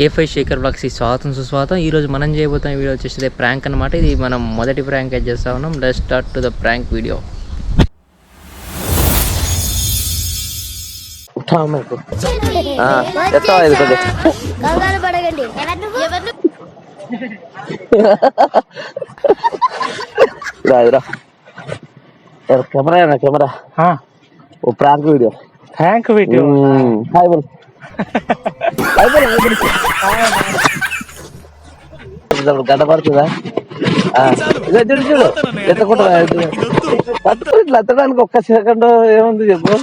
ఏ five Shekhar blogs స్వాగతం సుస్వాగతం. ఈరోజు మనం చేయబోతున్న వీడియో వచ్చేసి ప్రాంక్ అనమాట ఇది మనం మొదటి ప్రాంక్ అయితే చేస్తా ఉన్నాం. Let start to the prank video camera camera? Oh prank video thank video hi boll hi బోల్. ఇప్పుడు గడ్డ పడుతుందా? ఆ, ఇదో చూడు చూడు. ఎత్తకుండా పట్టుకో ఇట్లా ఎత్తడానికి ఒక్క సెకండ్ ఏముంది చెప్పు?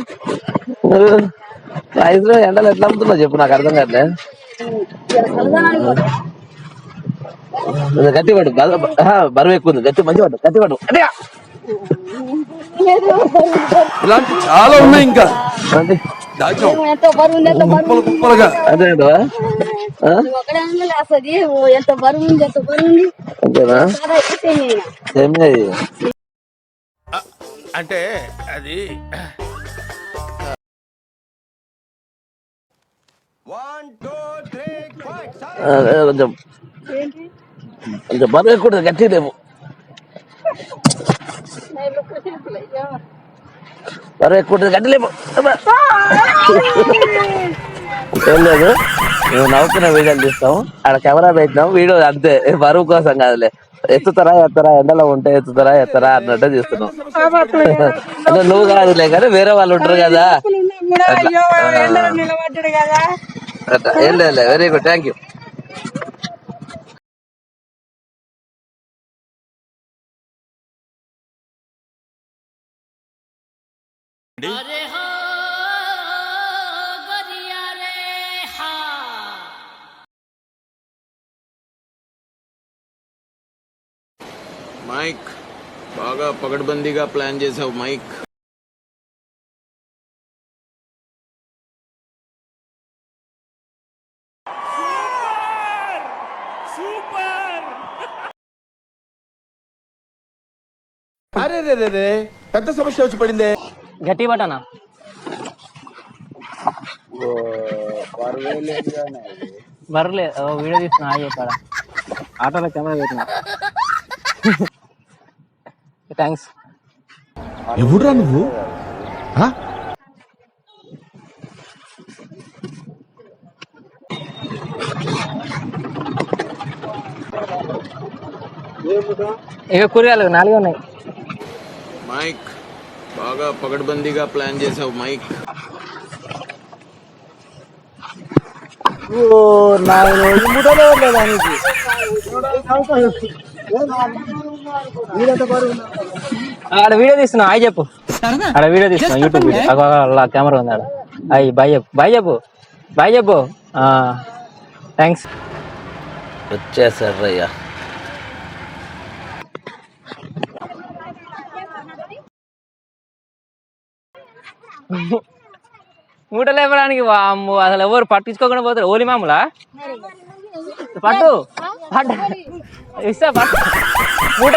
ఐదులో ఎండలు ఎట్లా అమ్ముతున్నావు చెప్పు నాకు అర్థం కావట్లే. ఇది గట్టి పడు బరువు ఎక్కువ ఉంది. గట్టి మంచి పడు గట్టి పడు. ఇలాంటి చాలా ఉన్నాయి ఇంకా. అంటే దాచాం ఎంత బరువు కుప్పలు కుప్పలుగా అదే ఎంత ఉంది ఎంత అంతేనా? సేమ్. అంటే అది కొంచెం. కొంచెం బరువు ఎక్కువ గట్టి లేవు. బరువు ఎక్కువ అబ్బా. ఏం లేదు. మేము నవ్వుకున్న వీడియోలు తీస్తాం ఆడ కెమెరా పెట్టినాం వీడియో అంతే. బరువు కోసం కాదులే. ఎత్తుతారా ఎత్తరా ఎండలో ఉంటే ఎత్తుతారా ఎత్తరా అన్నట్టు తీస్తున్నాం అంటే నువ్వు కాదులే కానీ వేరే వాళ్ళు ఉంటారు కదా. ఏం లేదు very good thank you mic బాగా పగడ్బందీగా ప్లాన్ చేసావు మైక్. అరే రే రే రే పెద్ద సమస్య వచ్చి పడిందే. గట్టి పట్టనా? బర్లే వీడియో తీస్తున్నా ఆగి చెప్పాడా ఆటోలో కెమెరా పెట్టినా. థ్యాంక్స్ ఎవడురా నువ్వు? ఇక కూరగాయలు నాలుగే ఉన్నాయి. మైక్. బాగా పగడ్బందీగా ప్లాన్ చేసావు మైక్. ఆడ వీడియో తీస్తున్నా అయి చెప్పు. ఆడ వీడియో తీస్తున్నా యూట్యూబ్ వీడియో. కెమెరా ఉంది ఆడ. అయ్యి బాయ్ చెప్పు. బాయ్ చెప్పు. బాయ్ చెప్పు. థ్యాంక్స్ వచ్చేసారు అయ్యా మూట లేపడానికి అసలు ఎవరు పట్టించుకోకుండా పోతారు? ఓలి మామూలా? పట్టు. పట్టు. ఇస్తా పట్టు. మూట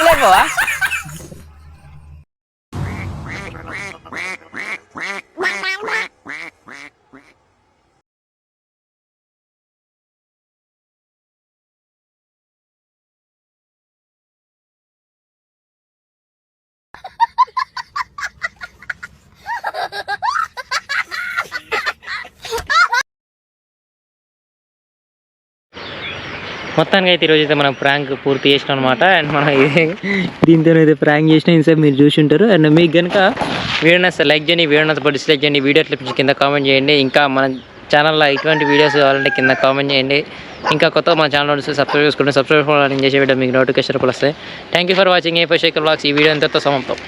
మొత్తానికి అయితే ఈరోజు అయితే మనం ప్రాంక్ పూర్తి చేసినాం అనమాట అండ్ మనం దీంతో అయితే ప్రాంక్ చేసిన. ఇంతసేపు మీరు చూసి ఉంటారు అండ్ మీకు కనుక వీడియో నచ్చితే లైక్ చేయండి వీడియో నచ్చితే డిస్లైక్ చేయండి. వీడియో ఎట్లా కింద కామెంట్ చేయండి. ఇంకా మన ఛానల్లో ఇటువంటి వీడియోస్ కావాలంటే కింద కామెంట్ చేయండి. ఇంకా కొత్త మన ఛానల్ నుంచి సబ్స్క్రైబ్ చేసుకుంటే సబ్స్క్రైబ్ చేసుకోవాలని చేసే వీడియో మీకు నోటిఫికేషన్ వస్తాయి. Thank you for watching A Shekhar vlogs ఈ వీడియో అంతతో సమాప్తం.